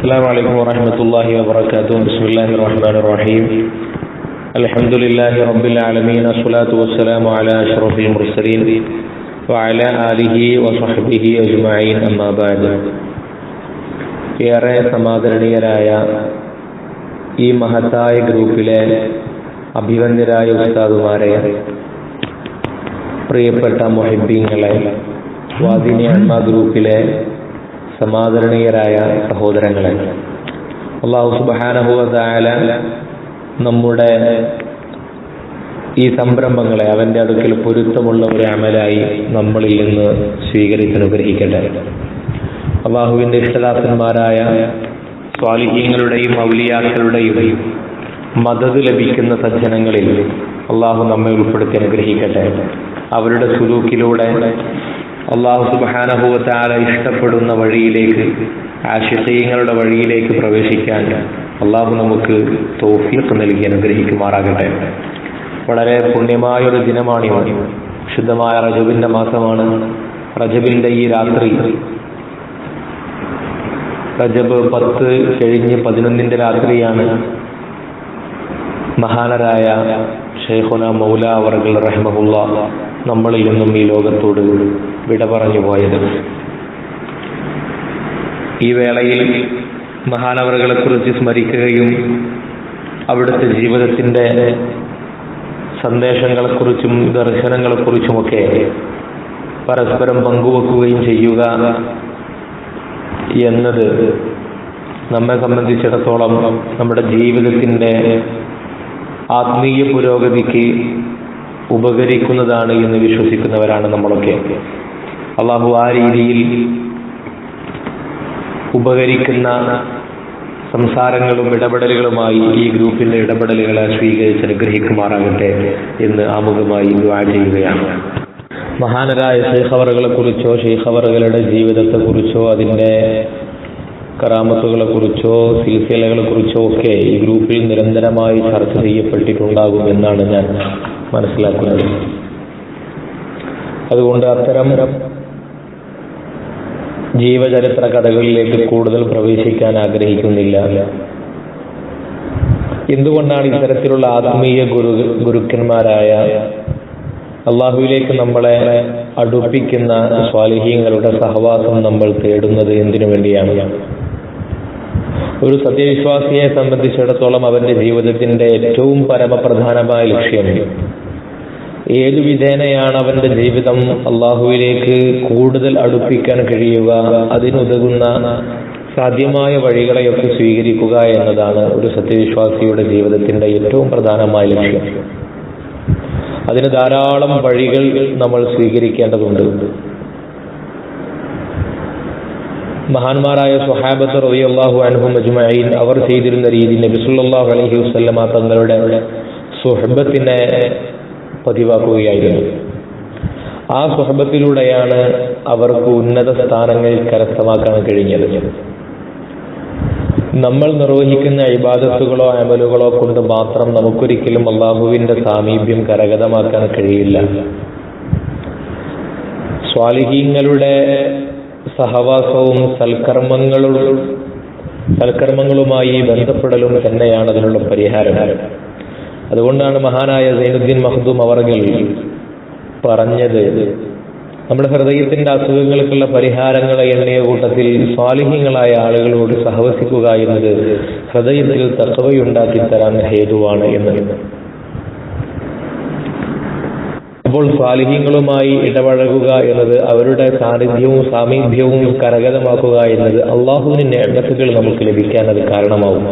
السلام عليكم ورحمة الله وبركاته بسم الله الرحمن الرحيم الحمد لله رب العالمين الصلاة والسلام على أشرف المرسلين وعلى آله وصحبه أجمعين أما بعد ഏറെ സമാദരണീയരായ ഈ മഹത്തായ ഗ്രൂപ്പിലെ അഭിവന്ദ്യരായ ഉസ്താദുമാരെ പ്രിയപ്പെട്ട മൊഹിബീങ്ങളെ വാദിനി അമ്മ ഗ്രൂപ്പിലെ സമാദരണീയരായ സഹോദരങ്ങളെ അള്ളാഹു സുബാനഹുവാല നമ്മുടെ ഈ സംരംഭങ്ങളെ അവന്റെ അടുക്കൽ പൊരുത്തമുള്ള ഒരു അമലായി നമ്മളിൽ നിന്ന് സ്വീകരിച്ച് അനുഗ്രഹിക്കട്ടെ അള്ളാഹുവിന്റെ ഇഷ്ടദാസന്മാരായ സ്വാലിഹീങ്ങളുടെയും മൗലിയാക്കളുടെയും മദത് ലഭിക്കുന്ന സജ്ജനങ്ങളിൽ അള്ളാഹു നമ്മെ ഉൾപ്പെടുത്തി അനുഗ്രഹിക്കട്ടെ. അവരുടെ സുലൂക്കിലൂടെ അള്ളാഹു സുബാനഹുവത്താല ഇഷ്ടപ്പെടുന്ന വഴിയിലേക്ക് ആശയങ്ങളുടെ വഴിയിലേക്ക് പ്രവേശിക്കാൻ അള്ളാഹു നമുക്ക് തോഫീഖ് നൽകി അനുഗ്രഹിക്കുമാറാകട്ടെ. വളരെ പുണ്യമായ ഒരു ദിനമാണിത് ശുദ്ധമായ റജബിന്റെ മാസമാണ്. റജബിന്റെ ഈ രാത്രി റജബ് പത്ത് കഴിഞ്ഞ് പതിനൊന്നിന്റെ രാത്രിയാണ് മഹാനരായ ഷെയ്ഖുന മൗല അവർകൾ റഹ്മുള്ള നമ്മളിൽ നിന്നും ഈ ലോകത്തോട് വിട പറഞ്ഞു പോയത്. ഈ വേളയിൽ മഹാനവറുകളെ കുറിച്ച് സ്മരിക്കുകയും അവിടുത്തെ ജീവിതത്തിന്റെ സന്ദേശങ്ങളെക്കുറിച്ചും ദർശനങ്ങളെക്കുറിച്ചുമൊക്കെ പരസ്പരം പങ്കുവെക്കുകയും ചെയ്യുക എന്നത് നമ്മെ സംബന്ധിച്ചിടത്തോളം നമ്മുടെ ജീവിതത്തിന്റെ ആത്മീയ പുരോഗതിക്ക് ഉപകരിക്കുന്നതാണ് എന്ന് വിശ്വസിക്കുന്നവരാണ് നമ്മളൊക്കെ. അള്ളാഹു ആ രീതിയിൽ ഉപകരിക്കുന്ന സംസാരങ്ങളും ഇടപെടലുകളുമായി ഈ ഗ്രൂപ്പിന്റെ ഇടപെടലുകളെ സ്വീകരിച്ച് അനുഗ്രഹിക്കുമാറാകട്ടെ എന്ന് ആമുഖമായി ദ്വാ ചെയ്യുകയാണ്. മഹാനരായ ഷെയ്ഖവറുകളെ കുറിച്ചോ ഷെയ്ഖവറുകളുടെ ജീവിതത്തെ കുറിച്ചോ അതിന്റെ കറാമത്തുകളെ കുറിച്ചോ സിൽസിലകളെ കുറിച്ചോ ഒക്കെ ഈ ഗ്രൂപ്പിൽ നിരന്തരമായി ചർച്ച ചെയ്യപ്പെട്ടിട്ടുണ്ടാകും എന്നാണ് ഞാൻ മനസ്സിലാക്കുന്നത്. അതുകൊണ്ട് അത്തരം ജീവചരിത്ര കഥകളിലേക്ക് കൂടുതൽ പ്രവേശിക്കാൻ ആഗ്രഹിക്കുന്നില്ല. എന്തുകൊണ്ടാണ് ഇത്തരത്തിലുള്ള ആത്മീയ ഗുരു ഗുരുക്കന്മാരായ അള്ളാഹുവിലേക്ക് നമ്മളെ അടുപ്പിക്കുന്ന സ്വാലിഹീങ്ങളുടെ സഹവാസം നമ്മൾ തേടുന്നത് എന്തിനു വേണ്ടിയാണ്? ഒരു സത്യവിശ്വാസിയെ സംബന്ധിച്ചിടത്തോളം അവന്റെ ജീവിതത്തിന്റെ ഏറ്റവും പരമപ്രധാനമായ ലക്ഷ്യം ഏതു വിധേനയാണ് അവന്റെ ജീവിതം അള്ളാഹുവിലേക്ക് കൂടുതൽ അടുപ്പിക്കാൻ കഴിയുക? അതിനുതകുന്ന സാധ്യമായ വഴികളെയൊക്കെ സ്വീകരിക്കുക എന്നതാണ് ഒരു സത്യവിശ്വാസിയുടെ ജീവിതത്തിന്റെ ഏറ്റവും പ്രധാനമായ ലക്ഷ്യം. അതിന് ധാരാളം വഴികൾ നമ്മൾ സ്വീകരിക്കേണ്ടതുണ്ട്. മഹാന്മാരായ സുഹാബത്ത് റളിയല്ലാഹു അനുഭവം അജ്മഈൻ അവർ ചെയ്തിരുന്ന രീതി നബി അലഹി വസല്ലമ തങ്ങളുടെ സുഹബത്തിനെ പതിവാക്കുകയായിരുന്നു. ആ സ്വഭത്തിലൂടെയാണ് അവർക്ക് ഉന്നത സ്ഥാനങ്ങൾ കരസ്ഥമാക്കാൻ കഴിഞ്ഞത്. നമ്മൾ നിർവഹിക്കുന്ന ഇബാദത്തുകളോ അമലുകളോ കൊണ്ട് മാത്രം നമുക്കൊരിക്കലും അള്ളാഹുവിന്റെ സാമീപ്യം കരഗതമാക്കാൻ കഴിയില്ല. സ്വാലിഹീങ്ങളുടെ സഹവാസവും സൽക്കർമ്മങ്ങളും സൽക്കർമ്മങ്ങളുമായി ബന്ധപ്പെടലും തന്നെയാണ് അതിനുള്ള പരിഹാരം. അതുകൊണ്ടാണ് മഹാനായ സൈനുദ്ദീൻ മഹദൂം അവർകൾ പറഞ്ഞത്. നമ്മുടെ ഹൃദയത്തിന്റെ അസുഖങ്ങൾക്കുള്ള പരിഹാരങ്ങളെ എണ്ണിയ കൂട്ടത്തിൽ സ്വാലിഹ്യങ്ങളായ ആളുകളോട് സഹവസിക്കുക എന്നത് ഹൃദയത്തിൽ തക്കവയുണ്ടാക്കി തരാൻ ഹേതുവാണ് എന്ന് അപ്പോൾ സ്വാലിഹ്യങ്ങളുമായി ഇടപഴകുക എന്നത് അവരുടെ സാന്നിധ്യവും സാമീപ്യവും കരകതമാക്കുക എന്നത് അള്ളാഹുവിന്റെ എണ്ണത്തുകൾ നമുക്ക് ലഭിക്കാൻ അത് കാരണമാവും.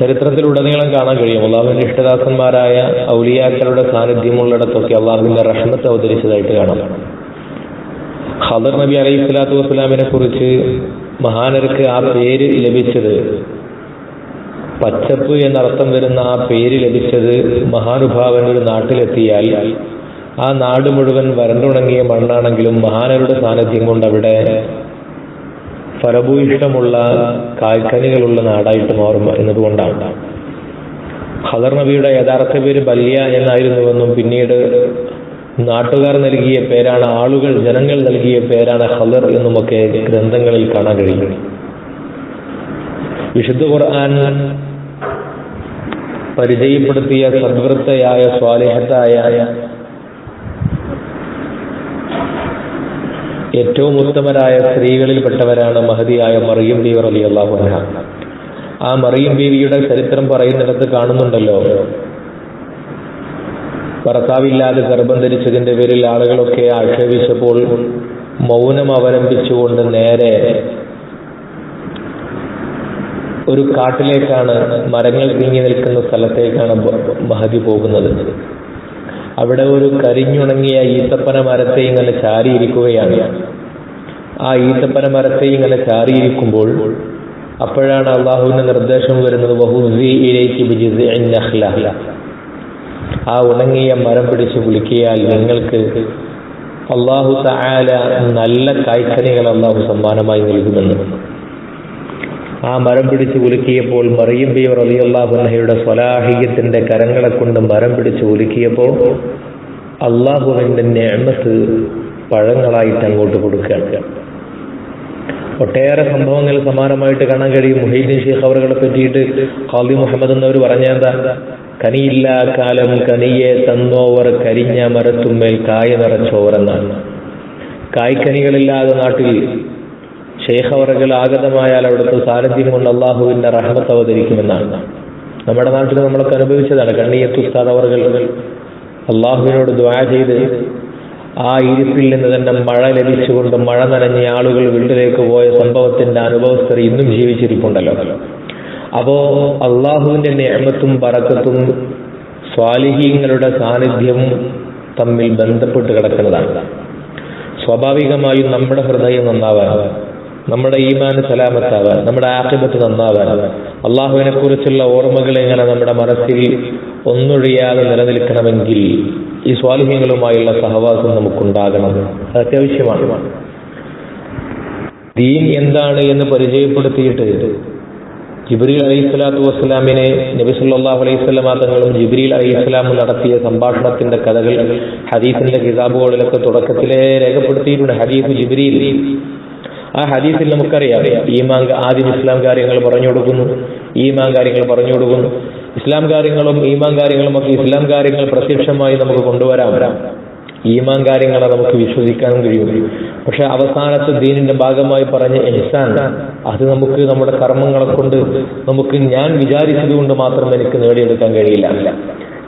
ചരിത്രത്തിലുടനീളം കാണാൻ കഴിയും. അള്ളാഹുവിന്റെ ഇഷ്ടദാസന്മാരായ ഔലിയാക്കളുടെ സാന്നിധ്യമുള്ളിടത്തൊക്കെ അള്ളാഹുവിന്റെ റഹ്മത്ത് അവതരിച്ചതായിട്ട് കാണാം. ഖദർ നബി അലൈഹി സ്വലാത്തു വസ്സലാമിനെ കുറിച്ച് മഹാനർക്ക് ആ പേര് ലഭിച്ചത് പച്ചപ്പ് എന്നർത്ഥം വരുന്ന ആ പേര് ലഭിച്ചത് മഹാനുഭാവൻ ഒരു നാട്ടിലെത്തിയാൽ ആ നാട് മുഴുവൻ വരണ്ടുണങ്ങിയ മണ്ണാണെങ്കിലും മഹാനരുടെ സാന്നിധ്യം കൊണ്ട് അവിടെ ഫലഭൂയിഷ്ടമുള്ള കായ്ക്കനികളുള്ള നാടായിട്ട് മാറും എന്നതുകൊണ്ടാണ്. ഹദർ നബിയുടെ യഥാർത്ഥ പേര് ബല്യ എന്നായിരുന്നുവെന്നും പിന്നീട് നാട്ടുകാർ നൽകിയ പേരാണ് ആളുകൾ ജനങ്ങൾ നൽകിയ പേരാണ് ഹദർ എന്നുമൊക്കെ ഗ്രന്ഥങ്ങളിൽ കാണാൻ കഴിയും. വിശുദ്ധ ഖുർആൻ പരിചയപ്പെടുത്തിയ സദ്വൃത്തയായ സ്വാലിഹത്തായ ഏറ്റവും ഉത്തമരായ സ്ത്രീകളിൽപ്പെട്ടവരാണ് മഹതിയായ മറിയം ബീവർ അലി അള്ളാഹു ആ മറിയം ബീവിയുടെ ചരിത്രം പറയുന്നിടത്ത് കാണുന്നുണ്ടല്ലോ. ഭർത്താവില്ലാതെ ഗർഭം ധരിച്ചതിന്റെ പേരിൽ ആളുകളൊക്കെ ആക്ഷേപിച്ചപ്പോൾ മൗനം അവലംബിച്ചുകൊണ്ട് നേരെ ഒരു കാട്ടിലേക്കാണ് മരങ്ങൾ തിങ്ങി നിൽക്കുന്ന സ്ഥലത്തേക്കാണ് മഹതി പോകുന്നത്. അവിടെ ഒരു കരിഞ്ഞുണങ്ങിയ ഈത്തപ്പന മരത്തെ ഇങ്ങനെ ചാരിയിരിക്കുകയാണ്. ആ ഈത്തപ്പന മരത്തെ ഇങ്ങനെ ചാരിയിരിക്കുമ്പോൾ അപ്പോഴാണ് അള്ളാഹുവിന്റെ നിർദ്ദേശം വരുന്നത് ആ ഉണങ്ങിയ മരം പിടിച്ച് വിളിക്കിയാൽ നിങ്ങൾക്ക് അള്ളാഹു തആല നല്ല കായ്ക്കനികൾ അള്ളാഹു സമ്മാനമായി നൽകുമെന്ന്. ആ മരം പിടിച്ച് ഉലുക്കിയപ്പോൾ മറിയം ബി റളിയല്ലാഹുൻഹയുടെ സ്വലാഹിയത്തിന്റെ കരങ്ങളെ കൊണ്ട് മരം പിടിച്ച് ഉലുക്കിയപ്പോൾ അള്ളാഹുവിന്റെ ഞാമത്ത് പഴങ്ങളായിട്ട് അങ്ങോട്ട് കൊടുക്കുകയാണ്. ഒട്ടേറെ സംഭവങ്ങൾ സമാനമായിട്ട് കാണാൻ കഴിയും. മുഹീദ്ദീൻ ഷെയ്ഖ് അവറുകളെ പറ്റിയിട്ട് ഖാദി മുഹമ്മദ് എന്നവർ പറഞ്ഞ എന്താ? കനിയില്ലാ കാലം കനിയെ തന്നോവർ കരിഞ്ഞ മരത്തുമ്മേൽ കായ നിറച്ചോവർ എന്നാണ്. കായ്ക്കനികളില്ലാതെ നാട്ടിൽ ഷെയ്ഖ് ആഗതമായാൽ അവിടുത്തെ സാന്നിധ്യം കൊണ്ട് അള്ളാഹുവിന്റെ റഹ്മത്ത് അവതരിക്കുമെന്നാണ്. നമ്മുടെ നാട്ടിൽ നമ്മളൊക്കെ അനുഭവിച്ചതാണ് കണ്ണീയത്ത് ഉസ്താദ് അവറുകൾ അള്ളാഹുവിനോട് ദ്വാ ചെയ്ത് ആ ഇരിപ്പിൽ നിന്ന് തന്നെ മഴ ലഭിച്ചുകൊണ്ട് മഴ നനഞ്ഞ ആളുകൾ വീട്ടിലേക്ക് പോയ സംഭവത്തിന്റെ അനുഭവസ്ഥർ ഇന്നും ജീവിച്ചിരിപ്പുണ്ടല്ലോ. അപ്പോ അള്ളാഹുവിന്റെ നിയമത്തും പറക്കത്തും സ്വാലിഹീങ്ങളുടെ സാന്നിധ്യം തമ്മിൽ ബന്ധപ്പെട്ട് കിടക്കുന്നതാണ്. സ്വാഭാവികമായും നമ്മുടെ ഹൃദയം നന്നാവാൻ നമ്മുടെ ഈമാന് സലാമത്താവാൻ നമ്മുടെ ആക്കിബത്ത് നന്നാവാൻ അള്ളാഹുവിനെ കുറിച്ചുള്ള ഓർമ്മകൾ ഇങ്ങനെ നമ്മുടെ മനസ്സിൽ ഒന്നൊഴിയാതെ നിലനിൽക്കണമെങ്കിൽ ഈ സ്വാലിഹ്യങ്ങളുമായുള്ള സഹവാസം നമുക്കുണ്ടാകണം. അത് അത്യാവശ്യമാണ്. ദീൻ എന്താണ് എന്ന് പരിചയപ്പെടുത്തിയിട്ട് ജിബ്രീൽ അലൈഹി സ്വലാത്തു വസ്സലാമിനെ നബി സല്ലല്ലാഹു അലൈഹി സ്വലാമ തങ്ങളും ജിബ്രീൽ അലൈഹി സ്വലാം നടത്തിയ സംഭാഷണത്തിന്റെ കഥകൾ ഹദീസിന്റെ കിതാബുകളിലൊക്കെ തുടക്കത്തിലെ രേഖപ്പെടുത്തിയിട്ടുണ്ട്. ഹദീസ് ജിബ്രീൽ ആ ഹദീസിൽ നമുക്കറിയാം. ഈമാൻ ആദ്യം ഇസ്ലാം കാര്യങ്ങൾ പറഞ്ഞു കൊടുക്കുന്നു. ഈമാൻ കാര്യങ്ങൾ പറഞ്ഞു കൊടുക്കുന്നു. ഇസ്ലാം കാര്യങ്ങളും ഈമാൻ കാര്യങ്ങളും ഒക്കെ ഇസ്ലാം കാര്യങ്ങൾ പ്രത്യക്ഷമായി നമുക്ക് കൊണ്ടുവരാം. ഈമാൻ കാര്യങ്ങളെ നമുക്ക് വിശ്വസിക്കാനും കഴിയും. പക്ഷെ അവസാനത്തെ ദീനിന്റെ ഭാഗമായി പറഞ്ഞ എഹ്സാൻ അത് നമുക്ക് നമ്മുടെ കർമ്മങ്ങളെ കൊണ്ട് നമുക്ക് ഞാൻ വിചാരിച്ചത് കൊണ്ട് മാത്രം എനിക്ക് നേടിയെടുക്കാൻ കഴിയില്ല.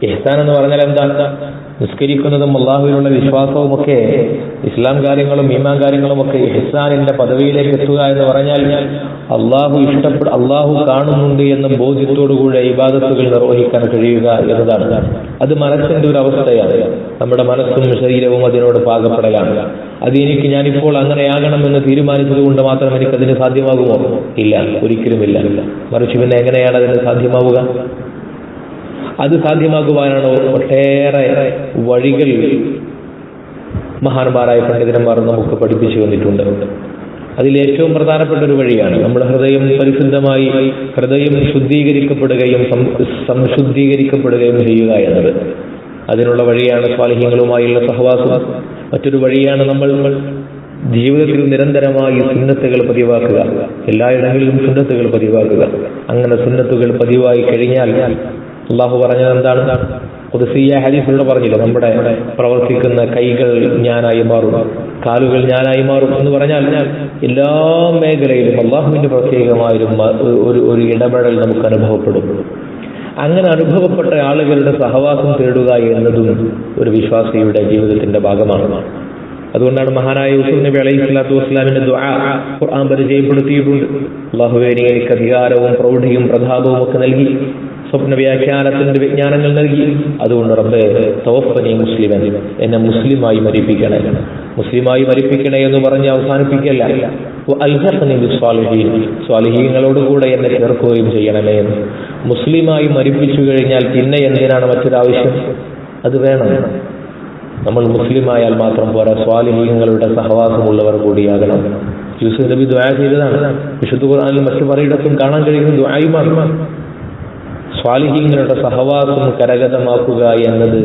എഹ്സാൻ എന്ന് പറഞ്ഞാൽ എന്താ? നിസ്കരിക്കുന്നതും അള്ളാഹുവിനുള്ള വിശ്വാസവും ഒക്കെ ഇസ്ലാം കാര്യങ്ങളും ഈമാൻ കാര്യങ്ങളും ഒക്കെ എഹ്സാനിന്റെ പദവിയിലേക്ക് എത്തുക എന്ന് പറഞ്ഞാൽ അള്ളാഹു ഇഷ്ടപ്പെട്ട അള്ളാഹു കാണുന്നുണ്ട് എന്ന ബോധ്യത്തോടുകൂടെ ഇബാദത്തുകൾ നിർവഹിക്കാൻ കഴിയുക എന്നതാണ്. അത് മനസ്സിന്റെ ഒരു അവസ്ഥയാണ്. നമ്മുടെ മനസ്സും ശരീരവും അതിനോട് പാകപ്പെടലാണ്. അത് എനിക്ക് ഞാനിപ്പോൾ അങ്ങനെയാകണമെന്ന് തീരുമാനിച്ചത് കൊണ്ട് മാത്രം എനിക്ക് അതിന് സാധ്യമാകുമോ? ഇല്ല. ഒരിക്കലുമില്ല മറിച്ച് പിന്നെ എങ്ങനെയാണ് അതിന് സാധ്യമാവുക? അത് സാധ്യമാക്കുവാനാണ് ഒട്ടേറെ വഴികൾ മഹാന്മാരായ പണ്ഡിതന്മാർ നമുക്ക് പഠിപ്പിച്ചു വന്നിട്ടുണ്ട് അതിൽ ഏറ്റവും പ്രധാനപ്പെട്ട ഒരു വഴിയാണ് നമ്മുടെ ഹൃദയം പരിശുദ്ധമായി ഹൃദയം ശുദ്ധീകരിക്കപ്പെടുകയും സംശുദ്ധീകരിക്കപ്പെടുകയും ചെയ്യുക എന്നത്. അതിനുള്ള വഴിയാണ് സ്വാലിഹ്യങ്ങളുമായുള്ള സഹവാസം. മറ്റൊരു വഴിയാണ് നമ്മൾ ജീവിതത്തിൽ നിരന്തരമായി സുന്നത്തുകൾ പതിവാക്കുക. എല്ലായിടങ്ങളിലും സുന്നത്തുകൾ പതിവാക്കുക. അങ്ങനെ സുന്നത്തുകൾ പതിവായി കഴിഞ്ഞാൽ അള്ളാഹു പറഞ്ഞത് എന്താണ്? കുതിസിയ ഹരീഫിലൂടെ പറഞ്ഞില്ല? നമ്മുടെ പ്രവർത്തിക്കുന്ന കൈകൾ ഞാനായി മാറും. കാലുകൾ ഞാനായി മാറും എന്ന് പറഞ്ഞാൽ എല്ലാ മേഖലയിലും അള്ളാഹുവിന്റെ പ്രത്യേകമായൊരു ഒരു ഒരു ഇടപെടൽ നമുക്ക് അനുഭവപ്പെടും. അങ്ങനെ അനുഭവപ്പെട്ട ആളുകളുടെ സഹവാസം തേടുക എന്നതും ഒരു വിശ്വാസിയുടെ ജീവിതത്തിന്റെ ഭാഗമാണ്. അതുകൊണ്ടാണ് മഹാനായ യൂസുഫ് നബി അലൈഹി സ്വലാത്തു വസ്സലാമിന്റെ ദുആ ഖുർആൻ പരിചയപ്പെടുത്തിയിട്ടുണ്ട്. അള്ളാഹുവേനി എനിക്ക് അധികാരവും പ്രൗഢിയും പ്രതാപവും ഒക്കെ നൽകി. സ്വപ്ന വ്യാഖ്യാനത്തിന്റെ വിജ്ഞാനങ്ങൾ നൽകി. അതുകൊണ്ട് റബ്ബെ തോപ്പനി മുസ്ലിമൻ. എന്നെ മുസ്ലിമായി മരിപ്പിക്കണേ. മുസ്ലിമായി മരിപ്പിക്കണേ എന്ന് പറഞ്ഞ് അവസാനിപ്പിക്കല്ല സ്വാലിഹീങ്ങളോടുകൂടെ എന്നെ ചേർക്കുകയും ചെയ്യണമേ എന്ന്. മുസ്ലിമായി മരിപ്പിച്ചു കഴിഞ്ഞാൽ പിന്നെ എന്തിനാണ് മറ്റൊരാവശ്യം അത് വേണം. നമ്മൾ മുസ്ലിമായാൽ മാത്രം പോരാ. സ്വാലിഹീങ്ങളുടെ സഹവാസമുള്ളവർ കൂടിയാകണം. യൂസുഫ് നബി ദ്വായ ചെയ്തതാണ്. വിശുദ്ധ ഖുർആാനിൽ മറ്റു പലയിടത്തും കാണാൻ കഴിയുന്ന ദ്വായുമാണ് സ്വാലിഹീങ്ങളുടെ സഹവാസം കരഗതമാക്കുക എന്നത്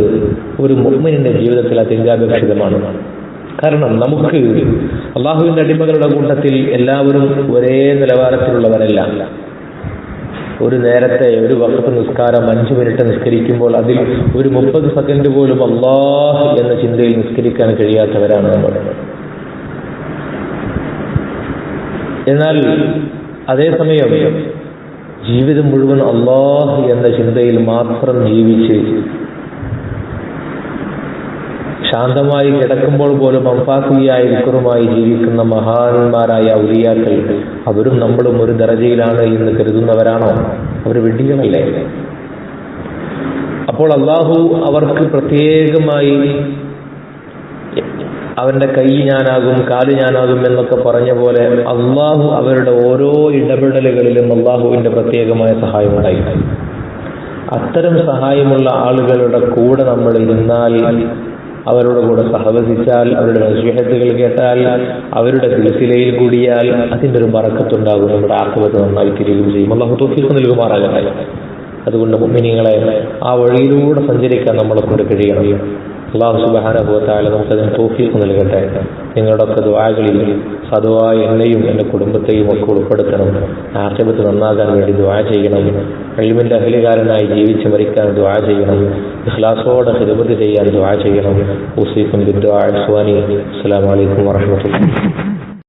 ഒരു മുഹ്മിനിന്റെ ജീവിതത്തിൽ അത്യന്താപേക്ഷിതമാണ്. കാരണം നമുക്ക് അള്ളാഹുവിന്റെ അടിമകളുടെ കൂട്ടത്തിൽ എല്ലാവരും ഒരേ നിലവാരത്തിലുള്ളവരല്ല. ഒരു നേരത്തെ ഒരു വക്കത്ത് നിസ്കാരം അഞ്ച് മിനിറ്റ് നിസ്കരിക്കുമ്പോൾ അതിൽ ഒരു മുപ്പത് സെക്കൻഡ് പോലും അള്ളാഹ് എന്ന ചിന്തയിൽ നിസ്കരിക്കാൻ കഴിയാത്തവരാണ് നമ്മൾ. എന്നാൽ അതേസമയം ജീവിതം മുഴുവൻ അള്ളാഹ് എന്ന ചിന്തയിൽ മാത്രം ജീവിച്ച് ശാന്തമായി കിടക്കുമ്പോൾ പോലും അംഫാസിയായ വിക്രമായി ജീവിക്കുന്ന മഹാന്മാരായ ഔലിയാക്കൾ അവരും നമ്മളും ഒരു ദറജയിലാണ് എന്ന് കരുതുന്നവരാണോ? അവർ വെഡ്ഡികളല്ലേ അപ്പോൾ അള്ളാഹു അവർക്ക് പ്രത്യേകമായി അവന്റെ കൈ ഞാനാകും കാൽ ഞാനാകും എന്നൊക്കെ പറഞ്ഞ പോലെ അള്ളാഹു അവരുടെ ഓരോ ഇടപെടലുകളിലും അള്ളാഹുവിന്റെ പ്രത്യേകമായ സഹായം ഉണ്ടായി അത്തരം സഹായമുള്ള ആളുകളുടെ കൂടെ നമ്മൾ ഇരുന്നാൽ അവരുടെ കൂടെ സഹവസിച്ചാൽ അവരുടെ നസീഹത്തുകൾ കേട്ടാൽ അവരുടെ സിൽസിലയിൽ കൂടിയാൽ അതിന്റെ ഒരു മറക്കത്തുണ്ടാകും. നമ്മുടെ ആത്മഹത്യ നന്നായി തിരികും ചെയ്യും. അള്ളാഹു തോഫീസ് നൽകുമാറാകട്ടെ. അതുകൊണ്ട് മിനിങ്ങളെ ആ വഴിയിലൂടെ സഞ്ചരിക്കാൻ നമ്മളെ കൊണ്ട് കഴിയണം. അള്ളാഹു സുബാനുഭവത്തായ നമുക്കതിന് തോഫീക്ക് നൽകട്ടെ. നിങ്ങളുടെയൊക്കെ ദ്വാകളിൽ സതുവായ എന്നെയും എന്റെ കുടുംബത്തെയും ഒക്കെ ഉൾപ്പെടുത്തണം. ആക്ഷേപത്ത് നന്നാകാൻ വേണ്ടി ദ്വാ ചെയ്യണം. കഴിവിന്റെ അഹലികാരനായി ജീവിച്ച് മരിക്കാൻ ദ്വാ ചെയ്യണം. ഇഖ്ലാസോടെ ഹിരുപതി ചെയ്യാൻ ദ്വാ ചെയ്യണം. ഉസീഫും ബിദ്വാ അസ്വാനി അസ്സാം അലൈക്കും വറഹ്മത്തുള്ളാഹി.